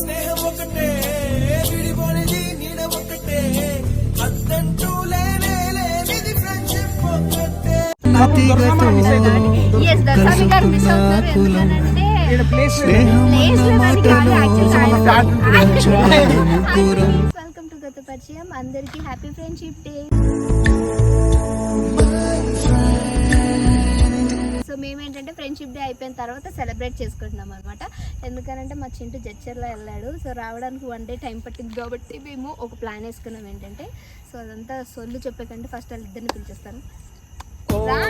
స్నేహం ఒకటే విడిపోనిది నీడ ఒకటే. అద్దంటూ లేనే లేనిది ఫ్రెండ్షిప్ ఒకటే. వెల్కమ్ టు గత పరిచయం. అందరికి హ్యాపీ ఫ్రెండ్షిప్ డే మేమేంటంటే ఫ్రెండ్షిప్ డే అయిపోయిన తర్వాత సెలబ్రేట్ చేసుకుంటున్నాం అనమాట ఎందుకనంటే మా చింటూ జడ్చర్లో వెళ్ళాడు. సో రావడానికి వన్ డే టైం పట్టింది కాబట్టి మేము ఒక ప్లాన్ వేసుకున్నాం ఏంటంటే సో అదంతా సొల్లు చెప్పే కంటే ఫస్ట్ వాళ్ళిద్దరిని పిలిచేస్తాను. రా.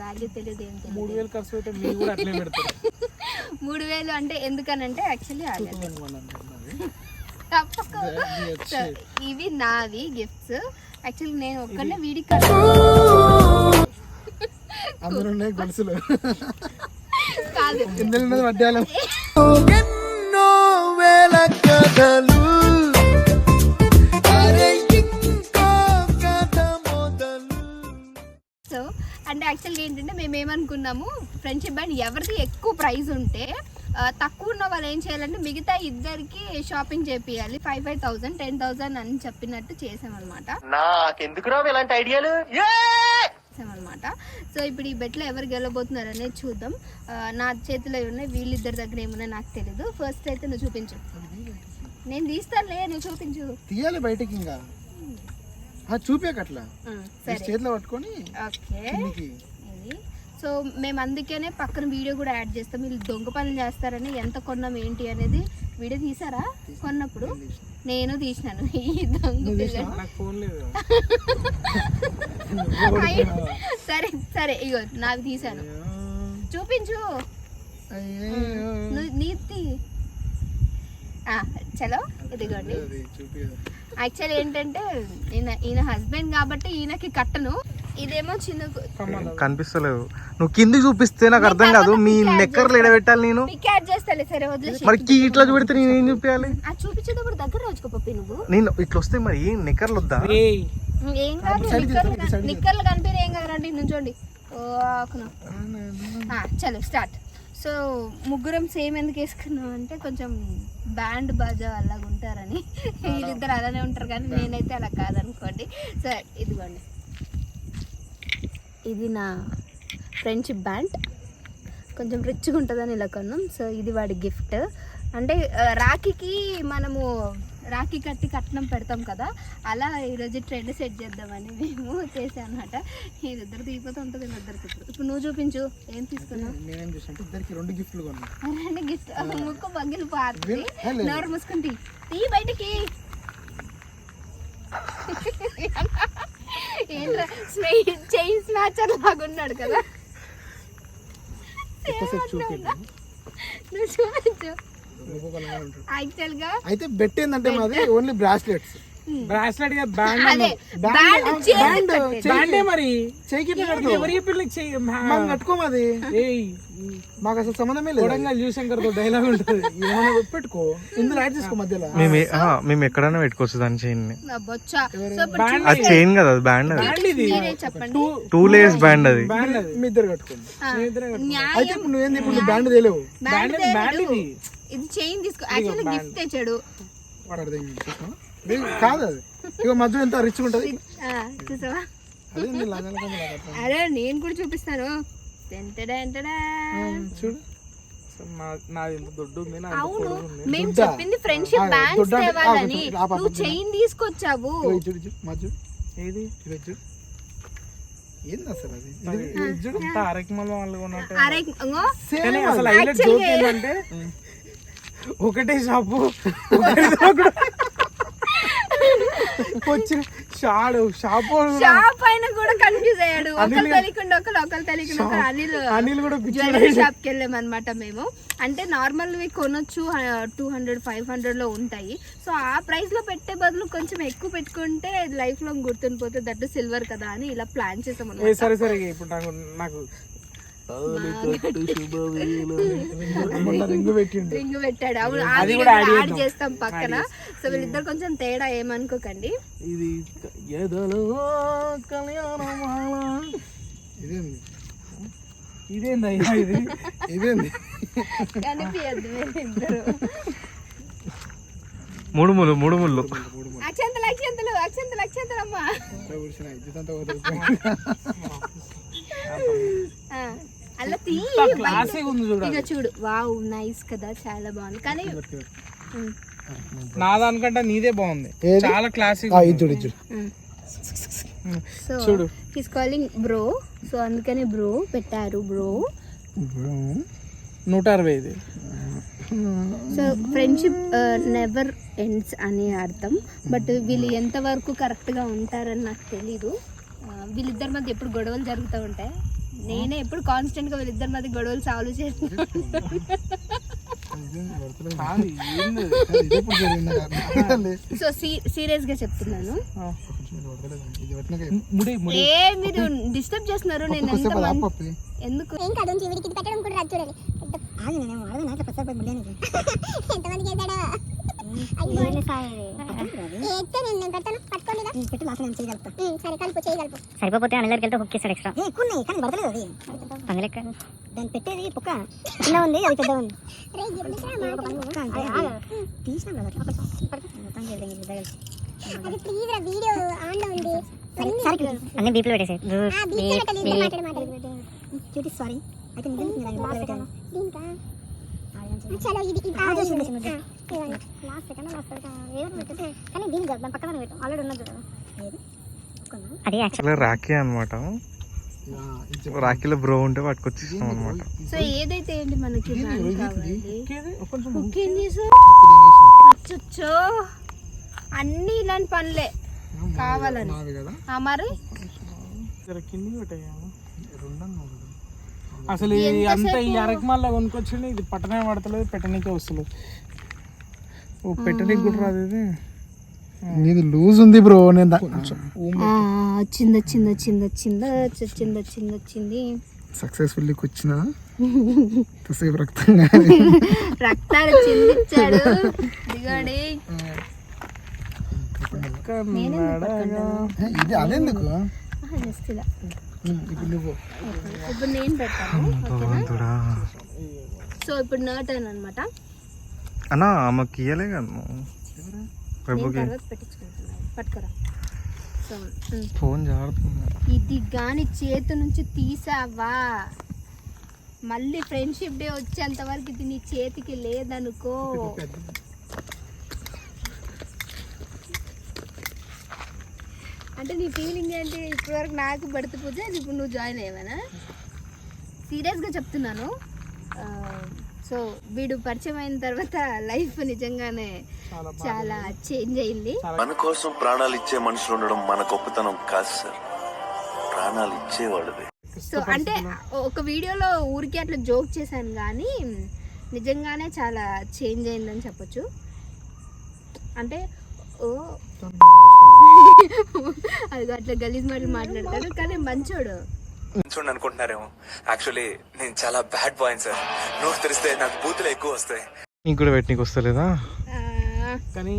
వాల్యూ తెలియదు ఏం మూడు వేలు ఖర్చు అయితే మీరు కూడా అట్లే పెడతారు. మూడు వేలు అంటే ఎందుకనంటే యాక్చువల్లీ ఇవి నావి గిఫ్ట్స్ యాక్చువల్లీ నేను ఒక్కనే వీడికి అందరూ ఉన్నాయి గొలుసులు. కాదు. ఇందులో ఉన్నది వడ్డాలం ఎన్నో వేల కథలు. అరే ఇంకో కథ మొదలు. సో అంటే యాక్చువల్గా ఏంటంటే మేము ఏమనుకున్నాము ఫ్రెండ్షిప్ బ్యాండ్ ఎవరిది ఎక్కువ ప్రైస్ ఉంటే తక్కువ ఉన్న వాళ్ళు ఏం చేయాలంటే మిగతా ఇద్దరికి shopping చేపియాలి. Five five thousand ten thousand అని చెప్పినట్టు చేసామన్నమాట. నాకెందుకు రావు ఇలాంటి ఐడియాలు? అనమాట సో ఇప్పుడు ఈ బెట్లో ఎవరు గెలవబోతున్నారు అనేది చూద్దాం నా చేతిలో ఉన్నాయి వీళ్ళిద్దరి దగ్గర ఏమున్నాయి నాకు తెలీదు. ఫస్ట్ అయితే నువ్వు చూపించు. నేను తీస్తానులే నువ్వు చూపించు. తీయాలి బయటికి ఇంకా. ఆ, చూపాక అట్లా ఆ, ఈ సరే. చేతిలో పట్టుకొని ఓకే. సో మేము అందుకనే పక్కన వీడియో కూడా యాడ్ చేస్తాం. వీళ్ళు దొంగ పనులు చేస్తారని ఎంత కొన్నాం ఏంటి అనేది వీడియో తీసారా? కొన్నప్పుడు నేను తీసినాను. ఈ దొంగ సరే సరే ఇగో నాకు తీసాను. చూపించు. నీతి. చలో ఇదిగోండి. యాక్చువల్ ఏంటంటే ఈయన ఈయన హస్బెండ్ కాబట్టి ఈయనకి కట్టను. ఇదేమో చిన్న కనిపిస్తలేదు నువ్వు కిందికి చూపిస్తే నాకు అర్థం కాదు. మీ నెక్కర్లు ఎడబెట్టాలి నేను. పిక్ యాడ్ చేస్తాలే సరే వదిలేసి మరి కీ ఇట్లా చూపెడితే నేను ఏం చూపించాలి ఆ చూపించేటప్పుడు దగ్గర రోజుకో పప్పి నువ్వు. నేను ఇట్లా వస్తే మరి ఏం నెక్కర్లు వద్దా? ఏం కాదు నిక్కర్లు కన్- నిక్కర్లు కనిపించే ఏం కాదండి నుంచోండి ఓ ఆకున. ఆ, చలో స్టార్ట్. సో ముగ్గురం సేమ్ ఎందుకు వేసుకున్నాం అంటే కొంచెం బ్యాండ్ బాజా అలాగ ఉంటారని. వీళ్ళిద్దరు అలానే ఉంటారు కానీ నేనైతే అలా కాదనుకోండి. సో ఇదిగోండి. ఇది నా ఫ్రెండ్షిప్ బ్యాండ్ కొంచెం రిచ్గా ఉంటుందని ఇలా కొన్నాం. సో ఇది వాడి గిఫ్ట్ అంటే రాఖీకి మనము రాఖీ కట్టి కట్నం పెడతాం కదా అలా ఈరోజు ట్రెండ్ సెట్ చేద్దామని మేము చేసాం అనమాట వీళ్ళిద్దరు దిగిపోతూ ఉంటుంది వీళ్ళిద్దరికి ఇప్పుడు ఇప్పుడు నువ్వు చూపించు ఏం తీసుకున్నావు? నేనేం చూసాను అంటే ఇద్దరికి రెండు గిఫ్ట్లు కొన్నా. రెండు గిఫ్ట్ ముక్కు బగ్గిలు ఏ లేదు. నోరు మూసుకుంది తీ బయటికి. ఏంట్రా? చైన్ స్నాచర్ లాగా ఉన్నాడు కదా. ఎక్కువసేపు చూపించాను నువ్వు చూపించు. రూపకల్లా ఉంటాడు యాక్చువల్గా అయితే బెట్ ఏంటంటే మాది ఓన్లీ బ్రాస్లెట్స్. బ్రాస్లెట్గా బ్యాండ్ బ్యాండ్ బ్యాండ్ మరి? చేయికి ఎవరి పిల్లలకి చెయ్యి మనం కట్టుకోమాది ఏయ్. మాకు అసలు సంబంధమే లేదు. కొడంగల్ జూశంకర్తో డైలాగ్ ఉంటుంది. ఏమైనా పెట్టుకో ఇందులో యాడ్ చేసుకో మధ్యలో? మేము మేము ఎక్కడైనా పెట్టుకోవచ్చు దాని చైన్ అది చైన్ కదా అది బ్యాండ్ అది. బ్యాండ్ ఇది. మీరే చెప్పండి. టూ లేయర్స్ బ్యాండ్ అది. బ్యాండ్ అది. మీ ఇద్దరు కట్టుకోండి. అయితే ఇప్పుడు నువ్వేంది? ఇప్పుడు నువ్వు బ్యాండ్ తేలేవు బ్యాండ్ ఇది. చైన్ తీసుకో. యాక్చువల్లీ గిఫ్ట్ తెచ్చాడు. కాదు అది. ఇక మధ్య ఎంత రిచ్ ఉంటది చూసావా. అరే నేను కూడా చూపిస్తాను. టెంటడా ఎంటడా. చూడు. అవును. మేము? చెప్పింది ఫ్రెండ్షిప్ బ్యాండ్స్ తేవాలని నువ్వు చైన్ తీసుకొచ్చావు. ఏది? అసలు అది? అరకిమల వాళ్ళు ఉన్నట్టు. అసలు హైలైట్ జోక్ ఏంటంటే ఒకటే షాపు వచ్చిన షాడు షాపు షాప్ అయిన కూడా కన్ఫ్యూజ్ అయ్యాడు. ఒకరు తెలియకుండా ఒకరు ఒకరు తెలియకుండా ఒకరు అనిల్ అనిల్ కూడా జ్యువెలరీ షాప్కి వెళ్ళాం అనమాట మేము. అంటే నార్మల్ వి కొనొచ్చు టూ హండ్రెడ్ ఫైవ్ హండ్రెడ్లో ఉంటాయి. సో ఆ ప్రైస్లో పెట్టే బదులు కొంచెం ఎక్కువ పెట్టుకుంటే లైఫ్లో గుర్తుండిపోతే దట్టు సిల్వర్ కదా అని ఇలా ప్లాన్ చేసాం సరే సరే ఇప్పుడు నాకు రింగు పెట్టిండు. అవును అది కూడా యాడ్. చేస్తాం పక్కన. సో వీళ్ళిద్దరు కొంచెం తేడా ఏమనుకోకండి. ఇది ఎదలో కళ్యాణమాల. ఇదేందయ్యా ఇది? ఇదేంది? కనిపించద్దు ఇద్దరు మూడు ముళ్ళు మూడు ముళ్ళు. అక్షంతలు అక్షంతలు అక్షంతలు అక్షంతలు అమ్మా. అలా తీ క్లాసే ఉంది చూడ ఇక చూడు. వావ్ నైస్ కదా చాలా బాగుంది. కానీ నా దానికంటే నీదే బాగుంది? చాలా క్లాసిక్ చూడు చూడు. సో చూడు. హీస్ కాలింగ్ బ్రో సో అందుకని బ్రో పెట్టారు బ్రో నూట అరవై ఇది సో ఫ్రెండ్షిప్ నెవర్ ఎండ్స్ అని అర్థం. బట్ వీళ్ళు ఎంతవరకు కరెక్ట్గా ఉంటారని నాకు తెలీదు. ఆ, వీళ్ళిద్దరి మధ్య ఎప్పుడు గొడవలు జరుగుతూ ఉంటాయి. నేనే ఎప్పుడు కాన్స్టెంట్గా వీళ్ళిద్దరి మధ్య గొడవలు సాల్వ్. సో సీ సీరియస్గా చెప్తున్నాను. ఏ మీరు డిస్టర్బ్ చేస్తున్నారు? నేను ఎంత. ఎందుకు? ఏం కాదు వీడికి పెట్టడం కూడా రాదు ఆగు నేను అడగను ఎంతమంది చేశాడా. ఎత్తే నేను నేను పెడతాను. పట్టుకోలేదా పెట్టు లాస్ట్ నేను చేయగలుగుతా? సరే కలుపు చేయగలుపు. సరిపోతే అనిలకి వెళ్తే హుక్ చేస్తాడు ఎక్స్ట్రా ఏ కానీ పడతలేదు అది. పంగలెక్క. దాన్ని పెట్టేది పుక్క. చిన్న ఉంది అది పెద్ద ఉంది. తీసినాం కదా. అది ప్లీజ్ రా వీడియో ఆన్లో ఉంది. సరే అన్ని బీప్లో పెట్టేసాయి. సారీ అయితే చలో ఇది లాస్ట్ సెకండ్ కానీ దాని పక్కన పెట్టాం. ఆల్రెడీ ఉన్నది అది రాఖీ అనమాట. రాఖీలో బ్రో ఉంటే పట్టుకొచ్చేస్తాం అనమాట సో ఏదైతే ఏంటి మనకి కుక్ ఏం అన్ని ఇలాంటి పనులే. కావాలని. మరి. అసలు ఇది అంత ఈ అరకమాల్లో కొనుక్కొచ్చింది ఇది పట్టనే పడతలేదు పెట్టనీకే వస్తలేదు. ఓ పెట్టనీకి కూడా రాదు ఇది? నీది లూజ్ ఉంది బ్రో నేను వచ్చింది వచ్చింది వచ్చింది వచ్చింది వచ్చింది వచ్చింది వచ్చింది. సక్సెస్ఫుల్లీ కూర్చున్నా ఎంతసేపు రక్తంగా రక్తాలు చిందిచ్చాడు దిగాడి నేనే ఇది అదెందుకు? ఇప్పుడు నేను పెట్టాను సో ఇప్పుడు నా టర్న్ అనమాట అన్నా ఆమెకి ఇయ్యలే కదా పట్టుకోరా. ఉమ్. ఫోన్ ఇది గాని చేతి నుంచి తీసావా? మళ్ళీ ఫ్రెండ్షిప్ డే వచ్చేంత వరకు ఇది నీ చేతికి లేదనుకో. అంటే నీ ఫీలింగ్ ఏంటి? ఇప్పటివరకు నాకు పడితే పూజ ఇప్పుడు నువ్వు జాయిన్ అయ్యావనా? సీరియస్గా చెప్తున్నాను. సో వీడు పరిచయం అయిన తర్వాత లైఫ్ నిజంగానే చాలా చేంజ్ అయింది. మన కోసం ప్రాణాలు ఇచ్చే మనుషులు ఉండడం మన గొప్పతనం కాదు సార్. ప్రాణాలు ఇచ్చేవాళ్ళదే సో అంటే ఒక వీడియోలో ఊరికి అట్లా జోక్ చేశాను కానీ నిజంగానే చాలా చేంజ్ అయిందని చెప్పొచ్చు. అంటే ఓ అది అట్లా గలీజ్ మాటలు మాట్లాడతాడు కానీ మంచోడు. చూడండి అనుకుంటున్నారేమో యాక్చువల్లీ నేను చాలా బ్యాడ్ బాయ్ సార్. నోరు తెరిస్తే నాకు బూతులు ఎక్కువ వస్తాయి. నీకు కూడా పెట్టనీకి వస్తలేదా? కానీ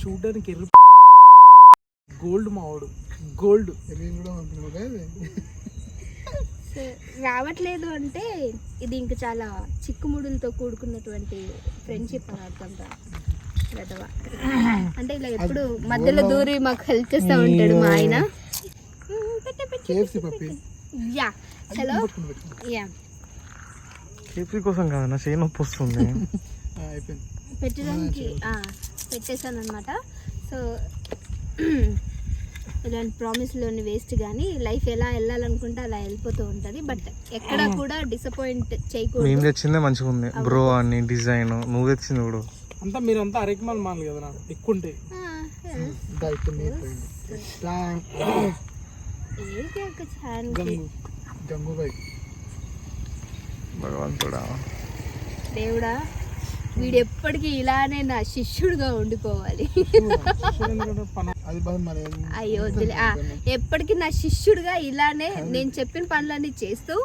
చూడడానికి ఎర్ర గోల్డ్ మావాడు. గోల్డ్. రావట్లేదు అంటే ఇది ఇంకా చాలా చిక్కుముడులతో కూడుకున్నటువంటి ఫ్రెండ్షిప్ అని అర్థం రా. గదవా. అంటే ఇలా ఎప్పుడు మధ్యలో దూరి మాకు హెల్ప్ చేస్తూ ఉంటాడు మా ఆయన. పెట్టే పెట్టే KFC పప్పి. యా. హలో. యా. కోసం కాదన్నా చేయి నొప్పి వస్తుంది. పెట్టడానికి పెట్టేశాను అనమాట సో ఇలాంటి ప్రామిస్లోని వేస్ట్ కానీ లైఫ్ ఎలా వెళ్ళాలనుకుంటే అలా వెళ్ళిపోతూ ఉంటుంది. బట్ ఎక్కడ కూడా డిసప్పాయింట్ మేము చేయకూడదు తెచ్చిందే మంచిగా ఉంది. బ్రో అని డిజైన్ నువ్వు తెచ్చింది కూడా అంతా మీరంతా అరకమాల మాలు కదా నాకు. ఎక్కువ ఉంటాయి ఏంటి గంగుబాయ్. భగవంతుడా? దేవుడా వీడు ఎప్పటికీ ఇలానే నా శిష్యుడుగా ఉండిపోవాలి. ఎందుకంటే పని అది బాగా మరి. అయ్యో ఎప్పటికీ నా శిష్యుడుగా ఇలానే నేను చెప్పిన పనులన్నీ చేస్తూ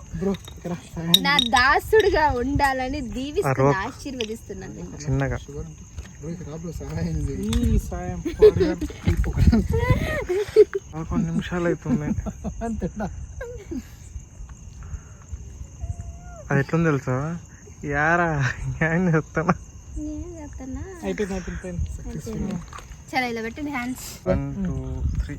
నా దాసుడుగా ఉండాలని దీవిస్తున్నా అరవకు. ఆశీర్వదిస్తున్నాను. చిన్నగా. పదకొండు నిమిషాలు అవుతుంది అంతేనా అది ఎట్లుంది తెలుసా యారా ఏం చెప్తానా నేను చెప్తానా అయిపోయింది అయిపోయింది అయిపోయింది. చాలా ఇలా పెట్టండి hands one two three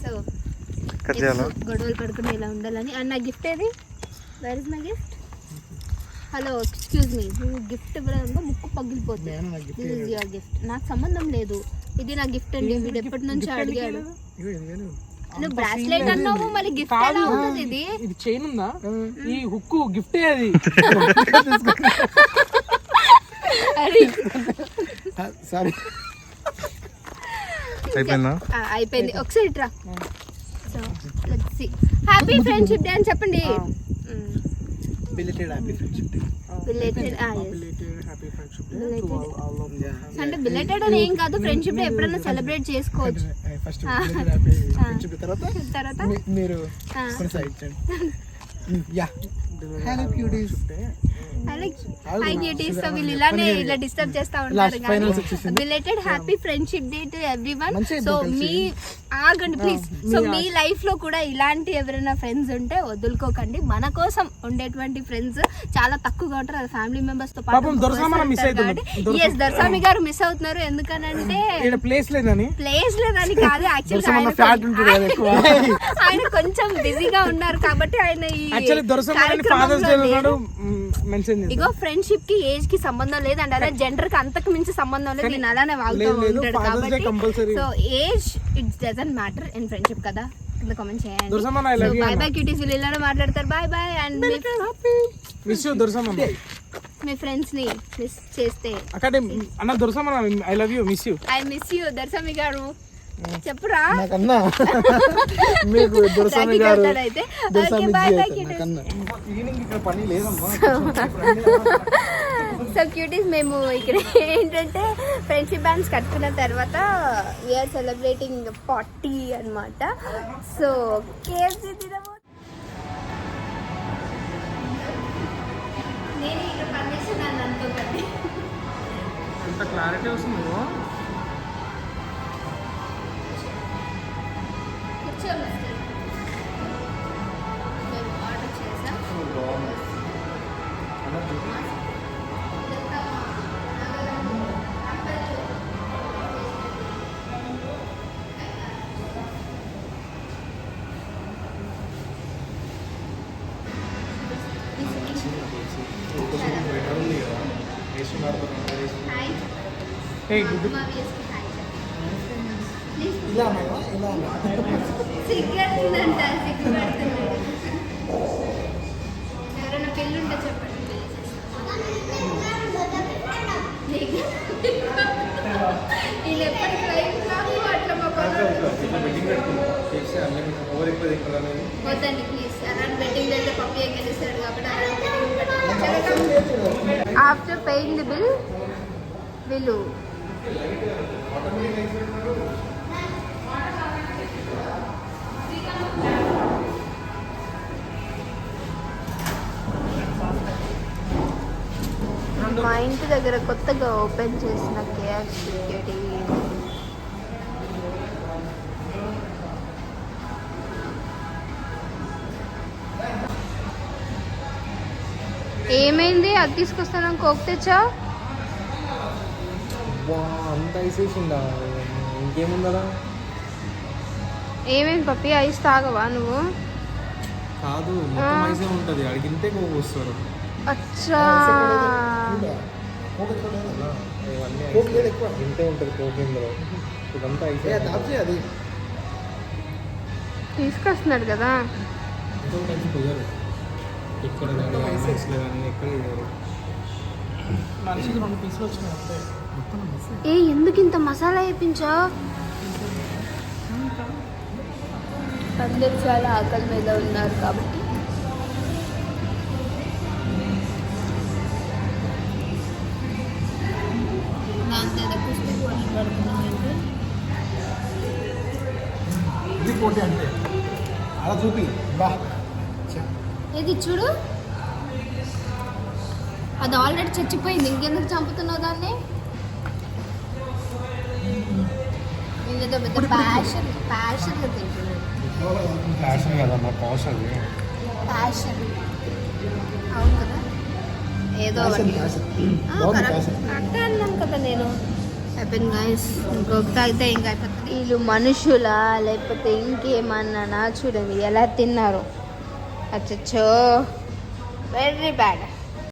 so cut చేయాలా గొడవలు పడుకుని ఇలా ఉండాలని. అండ్ నా గిఫ్ట్ ఏది? Where is my gift hello excuse me నువ్వు గిఫ్ట్ ఇవ్వడంలో ముక్కు పగిలిపోతుంది దిస్ ఇస్ యువర్ గిఫ్ట్ నాకు సంబంధం లేదు. ఇది నా గిఫ్ట్ అండి. వీడు ఎప్పటి నుంచో అడిగాడు? నువ్వు బ్రాస్లెట్ అన్నావు మళ్ళీ గిఫ్ట్ ఎలా అవుతుంది ఇది? ఇది చైన్ ఉందా? ఈ హుక్కు గిఫ్టే అది. సారీ. అయిపోయిందా? ఒకసారి so let's see happy friendship day అని చెప్పండి. Belated happy friendship day Belated. అంటే బిలేటెడ్ అని ఏం కాదు ఫ్రెండ్షిప్ డే ఎప్పుడైనా సెలబ్రేట్ చేసుకోవచ్చు. ఫస్ట్ హ్యాపీ ఫ్రెండ్షిప్ తర్వాత తర్వాత? మీరు ఆ. కొనసాగించండి. Yeah hello cuties hi beauties so వీళ్ళు ఇలానే ఇలా డిస్టర్బ్ చేస్తా ఉంటారు. Belated happy friendship day to everyone so మీ ఆగండి ప్లీజ్ సో మీ లైఫ్లో కూడా ఇలాంటి ఎవరైనా ఫ్రెండ్స్ ఉంటే వదులుకోకండి. మన కోసం ఉండేటువంటి ఫ్రెండ్స్ చాలా తక్కువగా ఉంటారు. అది ఫ్యామిలీ మెంబర్స్తో అవుతున్నాడు. ఎస్ దొరసామి గారు మిస్ అవుతున్నారు. ఎందుకనంటే ప్లేస్ లేదని. ప్లేస్ లేదని కాదు. యాక్చువల్లీ ఎక్కువ. ఆయన కొంచెం బిజీగా ఉన్నారు కాబట్టి ఆయన ఈ ఇగో ఫ్రెండ్షిప్కి ఏజ్కి సంబంధం లేదండి. అదే జెండర్కి అంతకు మించి సంబంధం లేదు. నేను అలానే వాగుతూ లేదు, లేదు, ఉంటాడు కాబట్టి. So age it's doesn't matter in friendship కదా. కింద కామెంట్ చేయండి. వీళ్ళు ఇలానే మాట్లాడతారు. బాయ్ బాయ్ అండ్ మీ ఫ్రెండ్స్ని మిస్ చేస్తే. అన్న దొరసామన్న I love you miss you I miss you గారు. చెప్పురా. నాకన్నా. మీకు గారు పని లేదమ్మా. సో క్యూటీస్ మేము ఇక్కడ ఏంటంటే ఫ్రెండ్షిప్ బ్యాండ్స్ కట్టుకున్న తర్వాత వీఆర్ సెలబ్రేటింగ్ పార్టీ అన్నమాట. సో కేఎఫ్సీ తినబో నేను ఇక్కడ అనుకోకండి ఇంత క్లారిటీ వస్తుంది కూర్చోండి మేము ఆర్డర్ చేసాం. హాయ్ ఏ ఇలా అన్నావా? ఇలా సిగ్గేస్తుందంట సిగ్గుపడుతున్నాడు ఎవరైనా పెళ్ళి ఉంటే చెప్పండి పెళ్ళి ఎప్పటికి లైఫ్ నాకు అట్లా మా వద్దండి ప్లీజ్ అలాంటి బెట్టింగ్ అయితే కాబట్టి అలాంటి ఆఫ్టర్ పేయింగ్ ది బిల్ వీళ్ళు మా ఇంటి దగ్గర కొత్తగా ఓపెన్ చేసిన కేఎఫ్సి ఏమైంది? అది తీసుకొస్తాను కోక్ తెచ్చా అంత ఐసేసిందా ఇంకేముందా ఏమైంది పప్పి ఐస్ తాగవా నువ్వు? కాదు మొత్తం ఐసే ఉంటుంది. అడిగితే కోక్ వస్తారు అచ్చా ఇంతే ఉంటుంది ఇదంతా ఐసే ఏ, దాచి అది. తీసుకొస్తున్నాడు కదా. ఇక్కడ ఏ ఎందుకు ఇంత మసాలా వేయించా అందరూ చాలా ఆకలి మీద ఉన్నారు కాబట్టి. ఇది చూడు? అది ఆల్రెడీ చచ్చిపోయింది. ఇంకెందుకు చంపుతున్నావు దాన్ని? ఏదో పెద్ద ప్యాషన్ ప్యాషన్గా తింటున్నాడు ఫ్యాషన్ కదమ్మా అది. ప్యాషన్ అవును కదా? ఏదో ఒకటి. ఆ, కరెక్ట్. కరెక్టే అన్నాను కదా నేను. అయిపోయింది గాయస్ ఇంకొకటి అయితే ఇంకా అయిపోతుంది వీళ్ళు మనుషులా లేకపోతే ఇంకేమన్నానా చూడండి ఎలా తిన్నారు? అచ్చచ్చో. Very bad